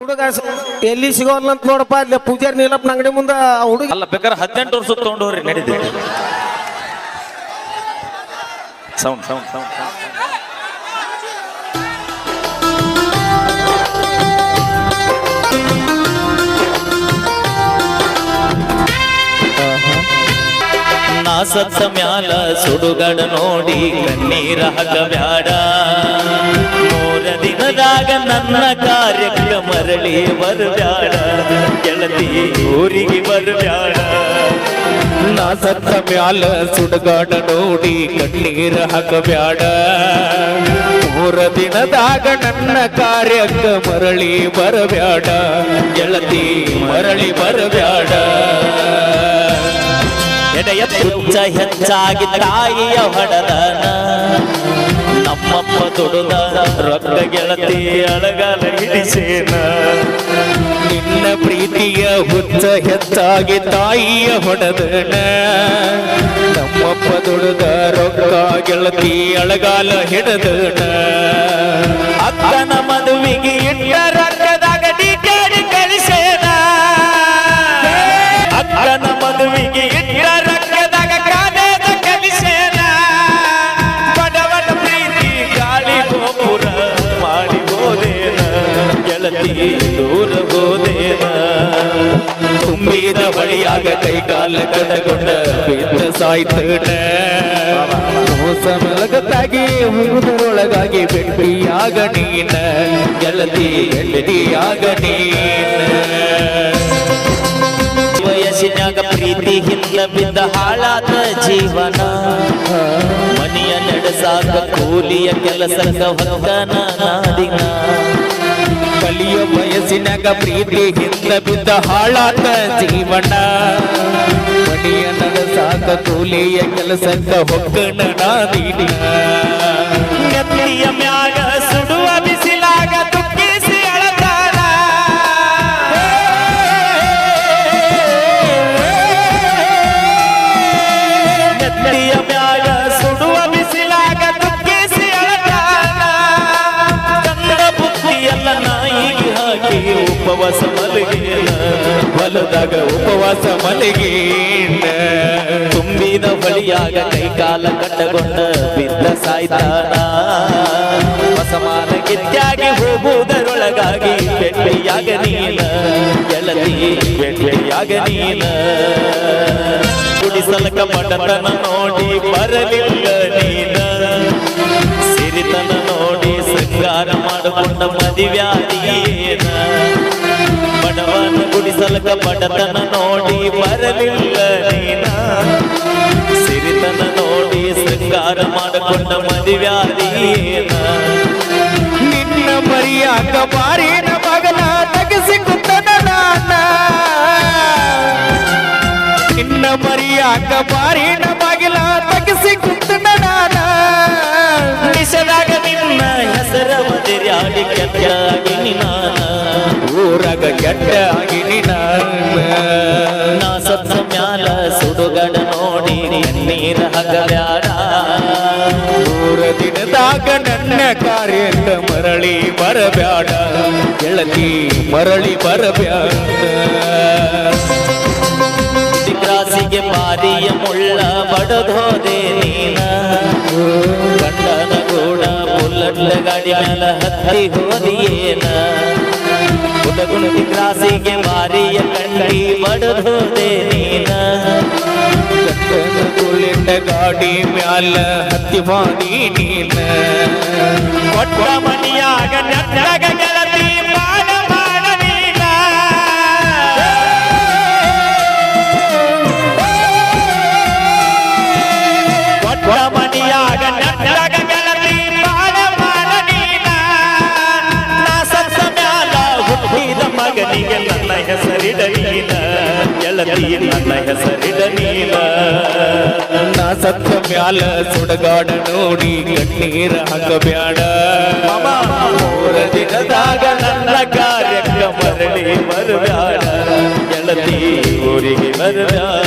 ಹುಡುಗ ಎಲ್ಲಿ ಸಿಗೋಲ್ಲ ಅಂತ ನೋಡಪ್ಪ ಅಲ್ಲಿ ಪೂಜಾರಿ ನೀಲಪ್ಪ ಅಂಗಡಿ ಮುಂದ ಆ ಹುಡುಗ. ಅಲ್ಲ ಬೇಕಾದ್ರೆ ಹದಿನೆಂಟು ವರ್ಷ ತಗೊಂಡು ಹೋಗ್ರಿ ನಡೀತೈತಿ ಸೌಂಡ್ ಸೌಂಡ್ ಸೌಂಡ್ ನಾ ಸತ್ತ ಮ್ಯಾಲ ಸುಡುಗಡ ನೋಡಿ ಕಣ್ಣೀರ ಹಗಬ್ಯಾಡ. ಮೂರ ದಿನದಾಗ ನನ್ನ ಕಾರ್ಯಕ್ಕೆ ಮರಳಿ ಬರಬ್ಯಾಡ ಗೆಳತಿ ಊರಿಗೆ ಬರಬ್ಯಾಡ ನಾ ಸತ್ತ ಮ್ಯಾಲ ಸುಡಗಾಡ ನೋಡಿ ಕಣ್ಣೀರ ಹಾಕಬ್ಯಾಡ. ಮೂರ ದಿನದಾಗ ನನ್ನ ಕಾರ್ಯಕ್ಕ ಮರಳಿ ಬರಬ್ಯಾಡ. ಗೆಳತಿ ಮರಳಿ ಬರಬ್ಯಾಡ. ಎಡೆಯ ತುಚ್ಚ ಹೆಚ್ಚಾಗಿ ತಾಯಿಯ ಹೊಡೆದನ. ದುಡುದ ರೊಕ್ಕ ಗೆಳತಿ ಅಳಗಾಲ ಹಿಡಿಸೇನ. ನಿನ್ನ ಪ್ರೀತಿಯ ಹುಚ್ಚ ಹೆಚ್ಚಾಗಿ ತಾಯಿಯ ಹೊಡೆದನ. ನಮ್ಮಪ್ಪ ದುಡುದ ರೊಕ್ಕ ಗೆಳತಿ ಅಳಗಾಲ ಹಿಡದನ. ಅಕ್ಕನ ಮದುವೆಗೆ ತುಂಬಿದ ಬಳಿಯಾಗ ಕೈಕಾಲ ಕಟ್ಟಗೊಂಡ ಬಿದ್ದ ಸಾಯ್ತಡ ಮೋಸ ಮೆಲಗತ್ತಾಗಿ ಹುಡುಗರೊಳಗಾಗಿ ಬೆಟ್ಟಿಯಾಗ ನೀನ. ಗೆಳತಿ ಬೆಟ್ಟಿಯಾಗ ನೀನ. ವಯಸ್ಸಿನಾಗ ಪ್ರೀತಿ ಹಿಂದ ಬಿದ್ದ ಹಾಳಾದ ಜೀವನ. ಮನೆಯ ನಡೆಸಾಕ ಕೂಲಿಯ ಕೆಲಸಕ್ಕ ಹೊತ್ತನ ನಾಡಿನ. ಕಲಿಯ ವಯಸ್ಸಿನಾಗ ಪ್ರೀತಿ ಹಿಂದ ಬಿದ್ದ ಹಾಳಾದ ಜೀವನ. ಮನೆಯ ನಡೆಸಾಕ ಕೂಲಿಯ ಕೆಲಸಕ್ಕ ಹೊಕ್ಕಣ ನಾದಿನ ಉಪವಾಸ ಮಲಗಿ ಹೊಲದಾಗ ಉಪವಾಸ ಮಲಗೀನ ತುಂಬಿದ ಬಳಿಯಾಗ ಕೈಕಾಲ ಕಟ್ಟಗೊಂಡ ಬಿದ್ದ ಸಾಯ್ತಾನ. ಸಮಾನಕ್ಕೆ ಗಿತ್ಯಾಗಿ ಹೋಗುವುದರೊಳಗಾಗಿ ಬೆಟ್ಟೆಯಾಗ ನೀನ. ಗೆಳತಿ ಬೆಟ್ಟೆಯಾಗ ನೀನ. ಕುಡಿಸಲಕ ಮಡತನ ನೋಡಿ ಬರಲಿಲ್ಲ ನೀನ. ಸಿರಿತನ ನೋಡಿ ಶೃಂಗಾರ ಮಾಡಿಕೊಂಡ ಮದಿವ್ಯಾದಿಯೇನ ಬಡವನ ಗುಡಿಸಲಕ ಬಡತನ ನೋಡಿ ಬರಲಿಲ್ಲ ನೀನ ಸಿರಿತನ ನೋಡಿ ಶೃಂಗಾರ ಮಾಡಿಕೊಂಡ ಮದುವ್ಯಾದೀನ ನಿನ್ನ ಮರಿಯಾಕ ಮಾರಿನ ಮಗನ ತಗಸಿ ಕುತ್ತನ ನಾನ ನಿನ್ನ ಮರಿಯಾಕ ಮಾರಿನ ನಾನ ನಾ ಸತ್ತ ಮ್ಯಾಲ ಸುಡುಗಡ ನೋಡಿ ನೀರ ಹಗಬ್ಯಾಡ. ಮೂರ ದಿನದಾಗ ನನ್ನ ಕಾರ್ಯಕ್ಕ ಮರಳಿ ಬರಬ್ಯಾಡ. ಗೆಳತಿ, ಮರಳಿ ಬರಬ್ಯಾಡ. ಕ್ರಾಸಿಗೆ ಪಾರಿಯ ಮುಳ್ಳ ಬಡದೋದೆ ನೀನ. ಗಂಡನ ಗೂಡ ಬುಲ್ಲಟ್ಲ ಗಾಡಿ ಹತ್ತಿ ಹೋದಿಯೇನ. ಗುಣಗುಣದಿ ಕ್ರಾಸಿಗೆ ಮಾರಿಯ ಕಣ್ಣಿ ಬಡದೋದೆ ನೀನ ಕುಳ್ಳಿಟ್ಟ ಗಾಡಿ ಮ್ಯಾಲ ಹತ್ತಿ ಮಾಡಿ ನೀನ ಕೊಟ್ಟ ಮನಿಯಾಗ ನೆಟ್ಟಗ ಹೆಸರಿಡ ನನ್ನ ನಾ ಸತ್ತ ಮ್ಯಾಲ ಸುಡಗಾಡ ನೋಡಿ ಕಣ್ಣೀರ ಹಾಕಬ್ಯಾಡ. ಮೂರ ದಿನದಾಗ ನನ್ನ ಕಾರ್ಯಕ್ಕೆ ಮರಳಿ ಬರಬ್ಯಾಡ ಗೆಳತಿ ಊರಿಗೆ ಬರಬ್ಯಾಡ